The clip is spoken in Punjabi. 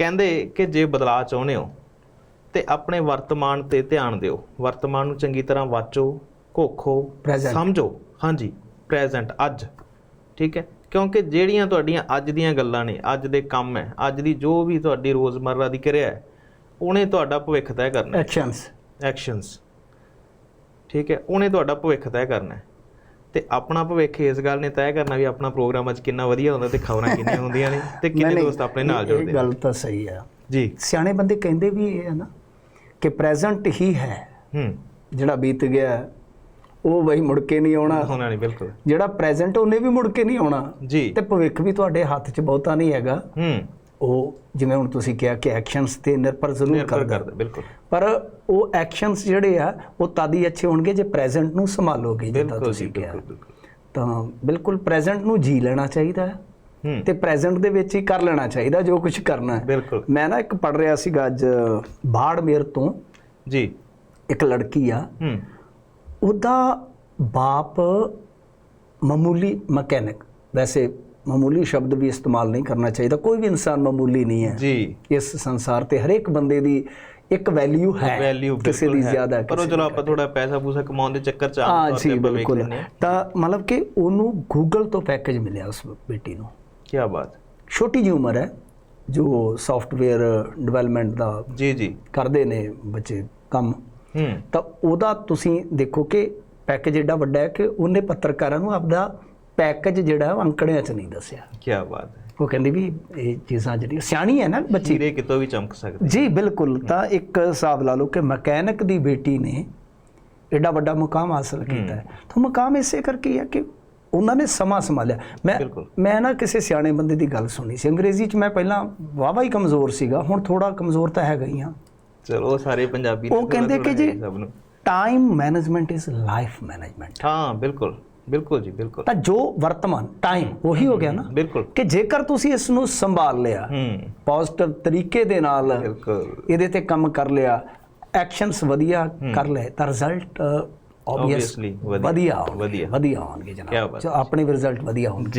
ਕਹਿੰਦੇ ਕਿ ਜੇ ਬਦਲਾਅ ਚਾਹੁੰਦੇ ਹੋ ਤੇ ਆਪਣੇ ਵਰਤਮਾਨ ਤੇ ਧਿਆਨ ਦਿਓ। ਵਰਤਮਾਨ ਨੂੰ ਚੰਗੀ ਤਰ੍ਹਾਂ ਵਾਚੋ ਘੋਖੋ. ਸਮਝੋ। ਹਾਂਜੀ ਪ੍ਰੈਜ਼ੈਂਟ ਅੱਜ। ਠੀਕ ਹੈ? ਕਿਉਂਕਿ ਜਿਹੜੀਆਂ ਤੁਹਾਡੀਆਂ ਅੱਜ ਦੀਆਂ ਗੱਲਾਂ ਨੇ ਅੱਜ ਦੇ ਕੰਮ ਹੈ ਅੱਜ ਦੀ ਜੋ ਵੀ ਤੁਹਾਡੀ ਰੋਜ਼ਮਰਰਾ ਦੀ ਕਿਰਿਆ ਹੈ ਉਹਨੇ ਤੁਹਾਡਾ ਭਵਿੱਖ ਤੈਅ ਕਰਨਾ ਐਕਸ਼ਨਸ ਐਕਸ਼ਨਸ ਠੀਕ ਹੈ? ਉਹਨੇ ਤੁਹਾਡਾ ਭਵਿੱਖ ਤੈਅ ਕਰਨਾ ਹੈ। ਤੇ ਆਪਣਾ ਭਵਿੱਖ ਇਸ ਗੱਲ ਨੇ ਤੈਅ ਕਰਨਾ ਵੀ ਆਪਣਾ ਪ੍ਰੋਗਰਾਮ ਅੱਜ ਕਿੰਨਾ ਵਧੀਆ ਹੁੰਦਾ ਤੇ ਖਬਰਾਂ ਕਿੰਨੀਆਂ ਹੁੰਦੀਆਂ ਨੇ ਤੇ ਕਿੰਨੇ ਦੋਸਤ ਆਪਣੇ ਨਾਲ ਜੁੜਦੇ ਇਹ ਗੱਲ ਤਾਂ ਸਹੀ ਆ। ਜੀ। ਸਿਆਣੇ ਬੰਦੇ ਕਹਿੰਦੇ ਵੀ ਇਹ ਹੈ ਨਾ ਕਿ ਪ੍ਰੈਜ਼ੈਂਟ ਹੀ ਹੈ। ਹੂੰ। ਜਿਹੜਾ ਬੀਤ ਗਿਆ ਉਹ ਬਈ ਮੁੜ ਕੇ ਨਹੀਂ ਆਉਣਾ। ਹੋਣਾ ਨਹੀਂ ਬਿਲਕੁਲ। ਜਿਹੜਾ ਪ੍ਰੈਜ਼ੈਂਟ ਉਹਨੇ ਵੀ ਮੁੜ ਕੇ ਨਹੀਂ ਆਉਣਾ। ਜੀ। ਤੇ ਭਵਿੱਖ ਵੀ ਤੁਹਾਡੇ ਹੱਥ 'ਚ ਬਹੁਤਾ ਨਹੀਂ ਹੈਗਾ। ਹੂੰ। ਉਹ ਜਿਵੇਂ ਹੁਣ ਤੁਸੀਂ ਕਿਹਾ ਕਿ ਐਕਸ਼ਨਸ ਤੇ ਨਿਰਭਰ ਜ਼ਰੂਰ ਕਰਦਾ। ਬਿਲਕੁਲ। ਪਰ ਉਹ ਐਕਸ਼ਨਸ ਜਿਹੜੇ ਆ ਉਹ ਤਦ ਹੀ ਅੱਛੇ ਹੋਣਗੇ ਜੇ ਪ੍ਰੈਜ਼ੈਂਟ ਨੂੰ ਸੰਭਾਲੋਗੇ ਜਿੱਦਾਂ ਤੁਸੀਂ ਕਿਹਾ। ਤਾਂ ਬਿਲਕੁਲ ਪ੍ਰੈਜ਼ੈਂਟ ਨੂੰ ਜੀ ਲੈਣਾ ਚਾਹੀਦਾ ਹੈ ਤੇ ਪ੍ਰੈਜ਼ੈਂਟ ਦੇ ਵਿੱਚ ਹੀ ਕਰ ਲੈਣਾ ਚਾਹੀਦਾ ਜੋ ਕੁਝ ਕਰਨਾ ਹੈ। ਬਿਲਕੁਲ। ਮੈਂ ਨਾ ਇੱਕ ਪੜ ਰਿਹਾ ਸੀਗਾ ਅੱਜ ਬਾੜਮੇਰ ਤੋਂ। ਜੀ। ਇੱਕ ਲੜਕੀ ਆ। ਹੂੰ। ਉਹਦਾ ਬਾਪ ਮਾਮੂਲੀ ਮਕੈਨਿਕ। ਵੈਸੇ ਮਾਮੂਲੀ ਸ਼ਬਦ ਵੀ ਇਸਤੇਮਾਲ ਨਹੀਂ ਕਰਨਾ ਚਾਹੀਦਾ। ਕੋਈ ਵੀ ਇਨਸਾਨ ਮਾਮੂਲੀ ਨਹੀਂ ਹੈ। ਜੀ। ਇਸ ਸੰਸਾਰ ਤੇ ਹਰੇਕ ਬੰਦੇ ਦੀ ਇੱਕ ਵੈਲਿਊ ਹੈ। ਵੈਲਿਊ ਕਿਸੇ ਦੀ ਜ਼ਿਆਦਾ ਪਰ ਉਹ ਚਲੋ ਆਪਾਂ ਥੋੜਾ ਪੈਸਾ ਪੂਸਾ ਕਮਾਉਣ ਦੇ ਚੱਕਰ ਚ ਆਮ ਹਾਂ ਤੌਰ ਜੀ ਤੇ ਬਿਲਕੁਲ। ਤਾਂ ਮਤਲਬ ਕਿ ਉਹਨੂੰ ਗੂਗਲ ਤੋਂ ਪੈਕੇਜ ਮਿਲਿਆ ਉਸ ਬੇਟੀ ਨੂੰ। ਕੀ ਬਾਤ। ਛੋਟੀ ਜਿਹੀ ਉਮਰ ਹੈ ਜੋ ਸੌਫਟਵੇਅਰ ਡਿਵੈਲਪਮੈਂਟ ਦਾ ਜੀ ਜੀ। ਕਰਦੇ ਨੇ ਬੱਚੇ ਕੰਮ। ਹੂੰ। ਤਾਂ ਉਹਦਾ ਤੁਸੀਂ ਦੇਖੋ ਕਿ ਪੈਕੇਜ ਏਡਾ ਵੱਡਾ ਹੈ ਕਿ ਉਹਨੇ ਪੱਤਰਕਾਰਾਂ ਨੂੰ ਆਪਦਾ ਪੈਕੇਜ ਜਿਹੜਾ ਅੰਕੜਿਆਂ 'ਚ ਨਹੀਂ ਦੱਸਿਆ। ਕੀ ਬਾਤ ਹੈ। ਉਹ ਕਹਿੰਦੀ ਵੀ ਇਹ ਚੀਜ਼ਾਂ ਜਿਹੜੀਆਂ ਸਿਆਣੀ ਹੈ ਨਾ ਬੱਚੀ। ਚੀਰੇ ਕਿਤੋਂ ਵੀ ਚਮਕ ਸਕਦੇ। ਜੀ ਬਿਲਕੁਲ। ਤਾਂ ਇੱਕ ਹਿਸਾਬ ਲਾ ਲਓ ਕਿ ਮਕੈਨਿਕ ਦੀ ਬੇਟੀ ਨੇ ਏਡਾ ਵੱਡਾ ਮੁਕਾਮ ਹਾਸਲ ਕੀਤਾ ਹੈ। ਤਾਂ ਮੁਕਾਮ ਇਸੇ ਕਰਕੇ ਹੀ ਕਿ ਉਹਨਾਂ ਨੇ ਸਮਾਂ ਸੰਭਾਲਿਆ। ਮੈਂ। ਮੈਂ ਨਾ ਕਿਸੇ ਸਿਆਣੇ ਬੰਦੇ ਦੀ ਗੱਲ ਸੁਣੀ ਸੀ। ਅੰਗਰੇਜ਼ੀ 'ਚ ਮੈਂ ਪਹਿਲਾਂ ਵਾਵਾ ਹੀ ਕਮਜ਼ੋਰ ਸੀਗਾ। ਹੁਣ ਥੋੜਾ ਕਮਜ਼ੋਰ ਤਾਂ ਹੈਗਾ ਹੀ ਹਾਂ। ਚਲੋ ਸਾਰੇ ਪੰਜਾਬੀ ਉਹ ਕਹਿੰਦੇ ਕਿ ਜੀ time management is life management ਹਾਂ ਬਿਲਕੁਲ। ਬਿਲਕੁਲ ਜੀ ਬਿਲਕੁਲ। ਤਾਂ ਜੋ ਵਰਤਮਾਨ ਟਾਈਮ ਉਹੀ ਹੋ ਗਿਆ ਨਾ। ਬਿਲਕੁਲ। ਕਿ ਜੇਕਰ ਤੁਸੀਂ ਇਸ ਨੂੰ ਸੰਭਾਲ ਲਿਆ ਹੂੰ। ਪੋਜ਼ਿਟਿਵ ਤਰੀਕੇ ਦੇ ਨਾਲ ਬਿਲਕੁਲ। ਇਹਦੇ ਤੇ ਕੰਮ ਕਰ ਲਿਆ ਐਕਸ਼ਨਸ ਵਧੀਆ ਕਰ ਲਏ ਤਾਂ ਰਿਜ਼ਲਟ ਆਬਵੀਅਸ Obviously, ਵਧੀਆ, ਵਧੀਆ ਵਧੀਆ। ਆਉਣਗੇ ਜਨਾਬ। ਆਪਣੇ ਵੀ ਰਿਜ਼ਲਟ ਵਧੀਆ ਹੋਣਗੇ।